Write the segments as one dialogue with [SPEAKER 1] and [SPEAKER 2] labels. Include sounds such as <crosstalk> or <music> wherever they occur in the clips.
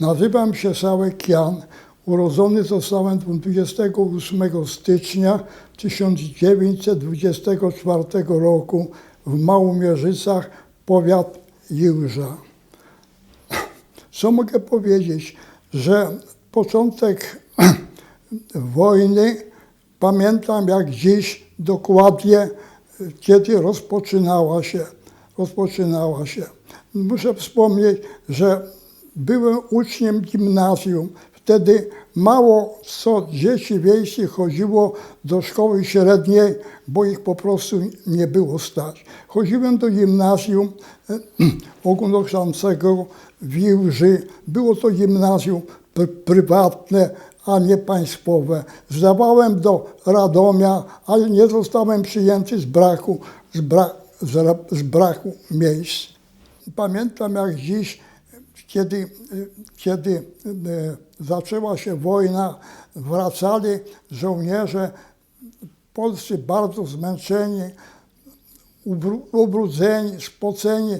[SPEAKER 1] Nazywam się Sałek Jan. Urodzony zostałem 28 stycznia 1924 roku w Małomierzycach, powiat Jiłża. <clears throat> Co mogę powiedzieć, że początek <clears throat> wojny pamiętam jak dziś dokładnie, kiedy rozpoczynała się. Rozpoczynała się. Muszę wspomnieć, że byłem uczniem gimnazjum. Wtedy mało co dzieci wiejskich chodziło do szkoły średniej, bo ich po prostu nie było stać. Chodziłem do gimnazjum e, <clears throat> ogólnokształcącego w Jiłży. Było to gimnazjum pr- prywatne, a nie państwowe. Zdawałem do Radomia, ale nie zostałem przyjęty z braku, z, bra, z, ra- z braku miejsc. Pamiętam jak dziś, kiedy, kiedy e, zaczęła się wojna, wracali żołnierze polscy bardzo zmęczeni, ubru- ubrudzeni, spoceni,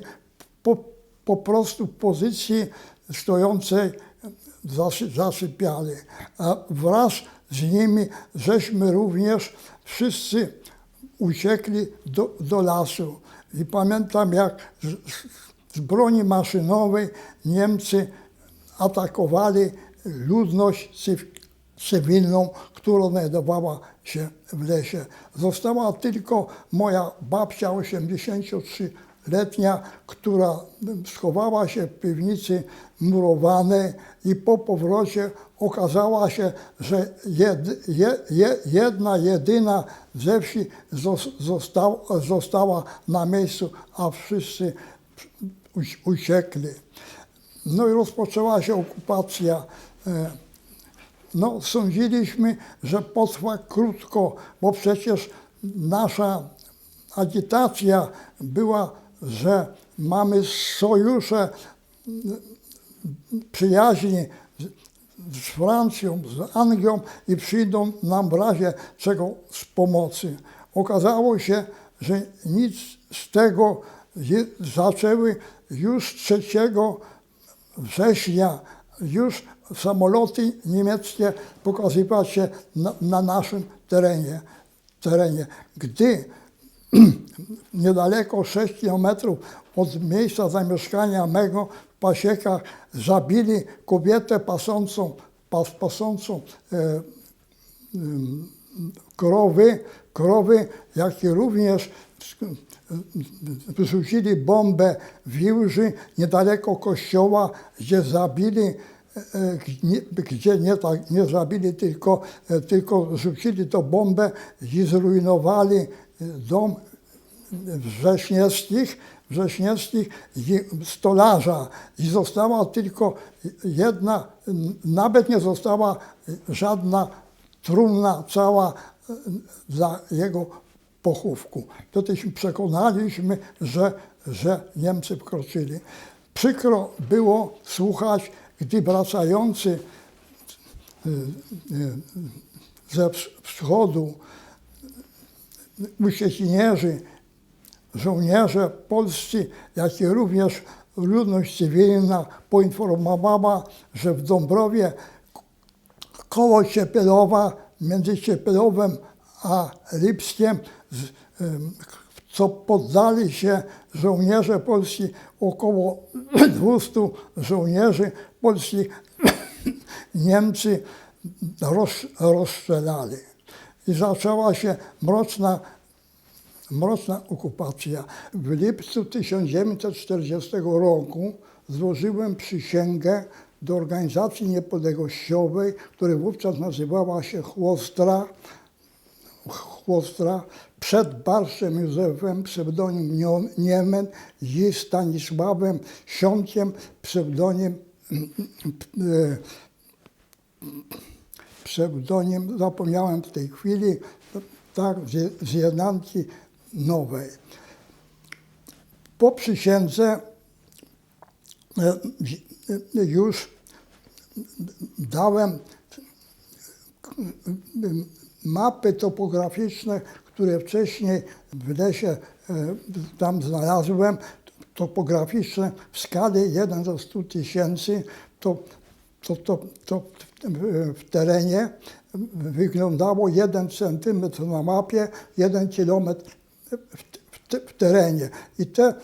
[SPEAKER 1] po, po prostu w pozycji stojącej zasy, zasypiali. A wraz z nimi żeśmy również wszyscy uciekli do, do lasu. I pamiętam, jak z, broni maszynowej Niemcy atakowali ludność cyw- cywilną, która znajdowała się w lesie. Została tylko moja babcia 83-letnia, która schowała się w piwnicy murowanej i po powrocie okazała się, że jed, je, je, jedna, jedyna ze wsi zos- został, została na miejscu, a wszyscy uciekli. No i rozpoczęła się okupacja. e, no, sądziliśmy, że potrwa krótko, bo przecież nasza agitacja była, że mamy sojusze mm, przyjaźni z, Francją, z Anglią i przyjdą nam w razie czego z pomocy. Okazało się, że nic z tego zaczęły już 3 września już samoloty niemieckie pokazywać się na, na naszym terenie, terenie. Gdy <clears throat> niedaleko 6 kilometrów od miejsca zamieszkania mego w Pasiekach zabili kobietę pasącą, pas, pasącą e, ym, krowy, krowy, jak i również wyrzucili bombę w Jiłży, niedaleko kościoła, gdzie zabili, e, e, gdzie nie, tak, nie zabili, tylko, e, tylko rzucili tą bombę i zrujnowali e, dom Wrześniewskich, Wrześniewskich i stolarza. I została tylko jedna, nawet nie została żadna trumna cała e, dla jego pochówku. Wtedy się przekonaliśmy, że, że Niemcy wkroczyli. Przykro było słuchać, gdy wracający y, y, ze wschodu uciekinierzy, żołnierze polscy, jak i również ludność cywilna poinformowała, że w Dąbrowie koło Ciepielowa, między Ciepelowem a Lipskiem, co poddali się żołnierze polscy, około <clears throat> 200 żołnierzy polskich <clears throat> Niemcy roz, rozstrzelali. I zaczęła się mroczna, mroczna okupacja. W lipcu 1940 roku złożyłem przysięgę do organizacji niepodległościowej, która wówczas nazywała się Chłostra, Chłostra przed Barszem Józefem, pseudonim Niemen i Stanisławem Siąkiem, pseudonim, e, pseudonim, zapomniałem w tej chwili, tak, z, jednanki nowej. Po przysiędze e, e, już dałem mapy topograficzne, które wcześniej w lesie e, tam znalazłem, topograficzne w skali 1 do 100 tysięcy, to to, to, to w, terenie wyglądało 1 centymetr na mapie, 1 kilometr w, w, te- w terenie. I te,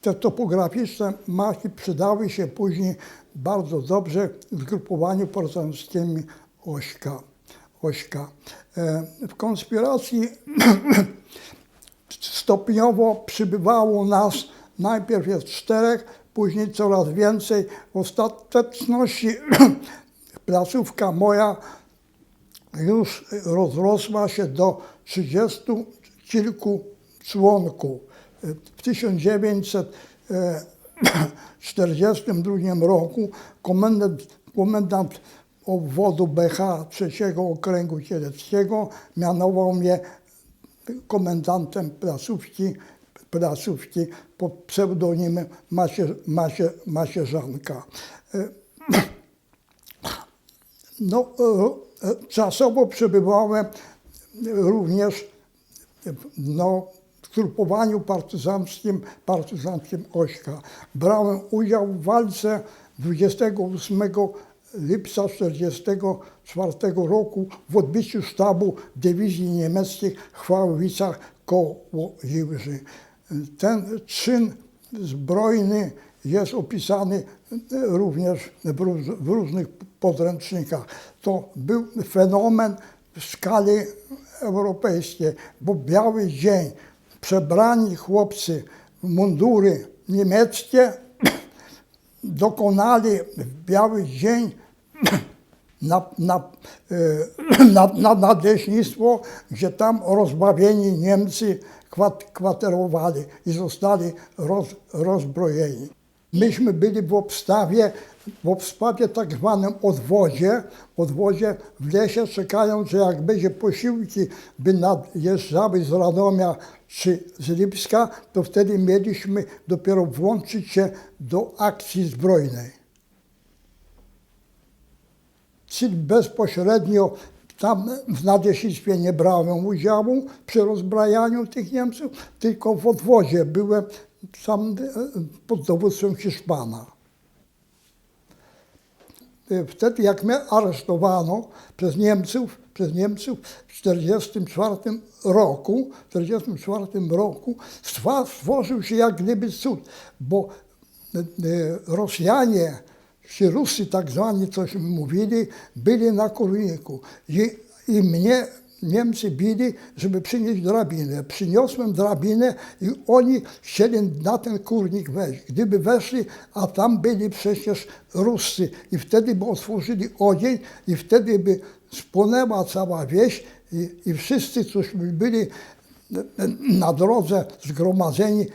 [SPEAKER 1] te topograficzne mapy przydały się później bardzo dobrze w zgrupowaniu partizanckim Ośka. Ośka. E, W konspiracji <clears throat> stopniowo przybywało nas, najpierw jest czterech, później coraz więcej. W ostateczności <clears throat> placówka moja już rozrosła się do 30 kilku członków. W 1942 <clears throat> roku komendant, komendant obwodu BH III Okręgu Kieleckiego mianował mnie komendantem placówki, placówki pod pseudonimem Macie, Macie, Macierzanka. E, No, e, e, czasowo przebywałem również no, w grupowaniu partyzanckim, partyzanckim Ośka. Brałem udział w walce 28 lipca 1944 roku w odbiciu sztabu dywizji niemieckich w Chwałowicach koło. Ten czyn zbrojny jest opisany również w różnych podręcznikach. To był fenomen w skali europejskiej, bo biały dzień, przebrani chłopcy w mundury niemieckie <coughs> dokonali w biały dzień na, na, e, <clears throat> na, na nadleśnictwo, gdzie tam rozbawieni Niemcy kwat, kwaterowali i zostali roz, rozbrojeni. Myśmy byli w obstawie, w obstawie tak zwanym odwodzie, odwodzie w lesie, czekając, że jak będzie posiłki, by nadjeżdżały z Radomia czy z Lipska, to wtedy mieliśmy dopiero włączyć się do akcji zbrojnej bezpośrednio tam w nadleśnictwie nie brałem udziału przy rozbrajaniu tych Niemców, tylko w odwozie byłem sam e, pod dowództwem Hiszpana. E, Wtedy jak mnie aresztowano przez Niemców, przez Niemców w 1944 roku, w 1944 roku stworzył się jak gdyby cud, bo e, Rosjanie, ci Rusy tak zwani, coś mówili, byli na kurniku i, i mnie Niemcy bili, żeby przynieść drabinę. Przyniosłem drabinę i oni chcieli na ten kurnik wejść. Gdyby weszli, a tam byli przecież Ruscy i wtedy by otworzyli ogień i wtedy by spłonęła cała wieś i, i wszyscy, którzy byli na drodze zgromadzeni,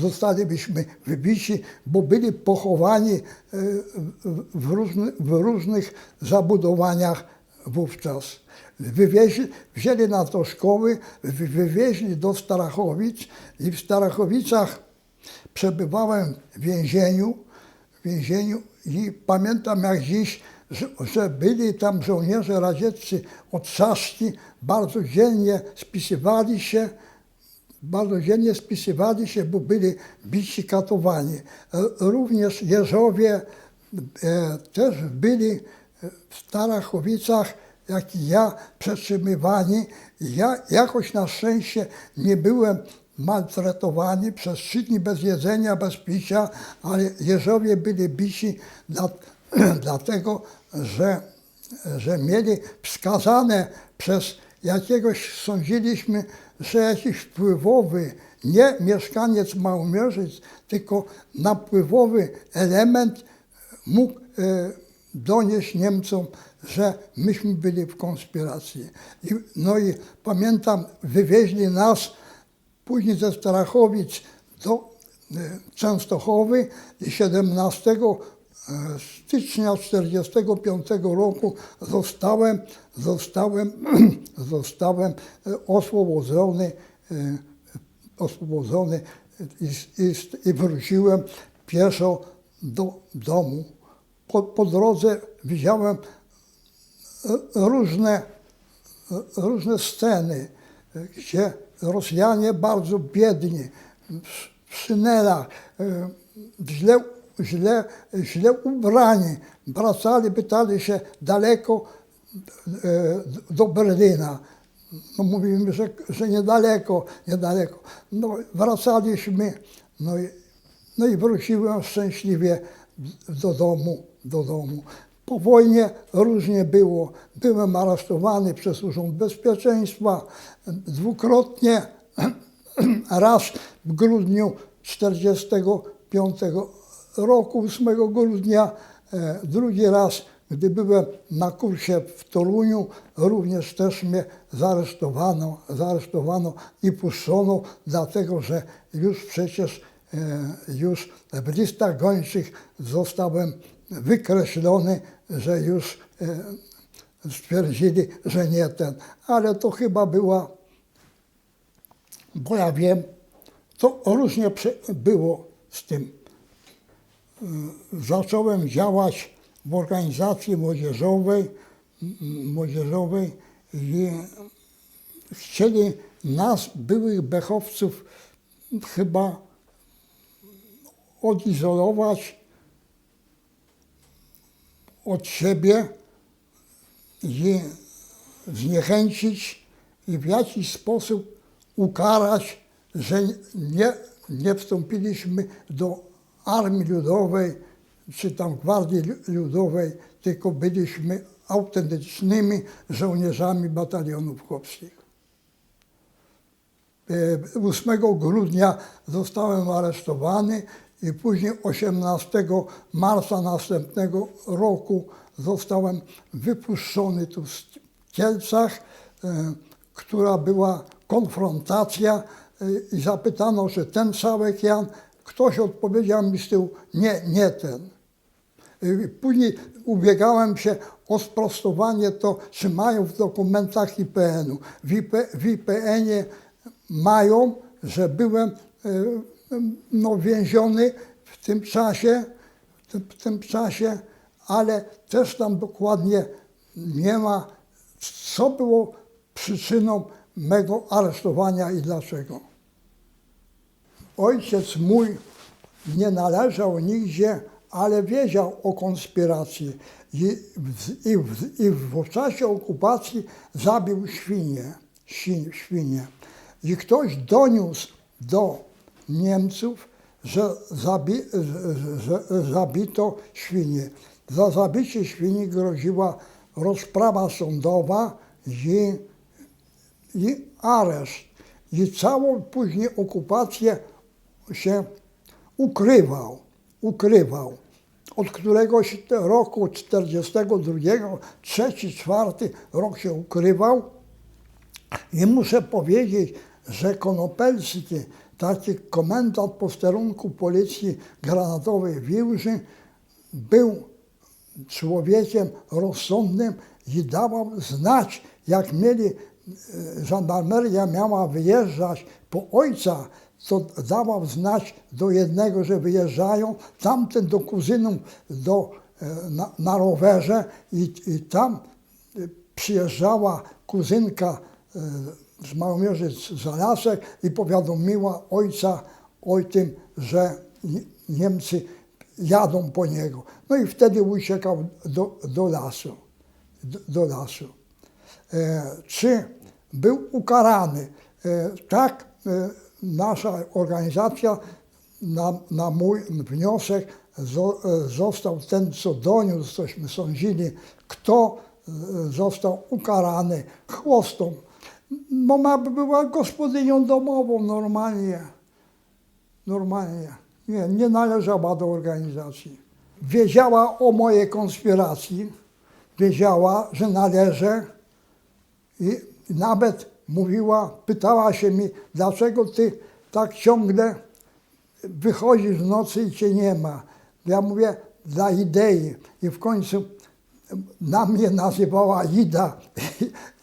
[SPEAKER 1] zostalibyśmy wybici, bo byli pochowani e, w- różny, w różnych zabudowaniach wówczas. Wywieźli, wzięli na to szkoły, wy- wywieźli do Starachowic i w Starachowicach przebywałem w więzieniu, w więzieniu i pamiętam jak dziś, że, byli tam żołnierze radzieccy od Saszki, bardzo dziennie spisywali się, bardzo dziennie spisywali się, bo byli bici, katowani. Również Jeżowie e, też byli w Starachowicach, jak i ja, przetrzymywani. Ja jakoś na szczęście nie byłem maltretowani przez trzy dni bez jedzenia, bez picia, ale Jeżowie byli bici <clears throat> dlatego, że, że mieli wskazane przez jakiegoś, sądziliśmy, że jakiś wpływowy, nie mieszkaniec Małomierzyc, tylko napływowy element mógł e, donieść Niemcom, że myśmy byli w konspiracji. I, no i pamiętam, wywieźli nas później ze Starachowic do e, Częstochowy i 17 e, stycznia 1945 roku zostałem, zostałem, <clears throat> zostałem e, oswobodzony, e, oswobodzony i, i, i wróciłem pieszo do domu. Po, po drodze widziałem e, różne, różne sceny, gdzie Rosjanie bardzo biedni, w, szynelach, źle, źle, źle ubrani. Wracali, pytali się daleko e, do Berlina. No mówimy, że, że niedaleko, niedaleko. No wracaliśmy, no i, no i wróciłem szczęśliwie do domu, do domu. Po wojnie różnie było. Byłem aresztowany przez Urząd Bezpieczeństwa dwukrotnie. <clears throat> Raz w grudniu 1945 roku, 8 grudnia, e, drugi raz, gdy byłem na kursie w Toruniu, również też mnie zaresztowano, zaresztowano i puszczono, dlatego że już przecież e, już w listach gończych zostałem wykreślony, że już e, stwierdzili, że nie ten. Ale to chyba była bo ja wiem, to różnie było z tym. Y, Zacząłem działać w organizacji młodzieżowej, m- młodzieżowej i chcieli nas, byłych bechowców, chyba odizolować od siebie i zniechęcić i w jakiś sposób ukarać, że nie, nie wstąpiliśmy do Armii Ludowej czy tam Gwardii Lu- Ludowej, tylko byliśmy autentycznymi żołnierzami batalionów chłopskich. E, 8 grudnia zostałem aresztowany i później 18 marca następnego roku zostałem wypuszczony tu w Kielcach, e, która była konfrontacja e, i zapytano, czy ten Szałek Jan, ktoś odpowiedział mi z tyłu, nie, nie ten. Y, Później ubiegałem się o sprostowanie to, czy mają w dokumentach IPN-u. W, IP, w IPN-ie mają, że byłem y, no, więziony w tym czasie, w tym, w tym czasie, ale też tam dokładnie nie ma, co było przyczyną mego aresztowania i dlaczego. Ojciec mój nie należał nigdzie, ale wiedział o konspiracji i w, i w, i w czasie okupacji zabił świnie, świn, świnie. I ktoś doniósł do Niemców, że, zabi, że, że zabito świnie. Za zabicie świni groziła rozprawa sądowa i i areszt. I całą później okupację się ukrywał, ukrywał. Od któregoś roku 42, trzeci, czwarty rok się ukrywał. I muszę powiedzieć, że Konopelski, taki komendant posterunku policji granatowej Wilży, był człowiekiem rozsądnym i dawał znać, jak mieli, e, żandarmeria miała wyjeżdżać po ojca, to dawał znać do jednego, że wyjeżdżają, tamten do kuzynów do, e, na, na rowerze i, i tam e, przyjeżdżała kuzynka e, z Małomierzyc za lasek i powiadomiła ojca o tym, że Nie- Niemcy jadą po niego. No i wtedy uciekał do, do lasu. Do, do lasu. E, czy był ukarany? E, tak, e, nasza organizacja na, na mój wniosek zo, e, został ten, co doniósł, cośmy sądzili, kto e, został ukarany chłostą. Mama była gospodynią domową normalnie. Normalnie. Nie, nie należała do organizacji. Wiedziała o mojej konspiracji, wiedziała, że należę i nawet mówiła, pytała się mi, dlaczego ty tak ciągle wychodzisz w nocy i cię nie ma. Ja mówię, dla idei. I w końcu na mnie nazywała Ida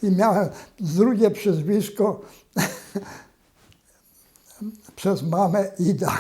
[SPEAKER 1] i miałem drugie przezwisko <laughs> przez mamę Ida.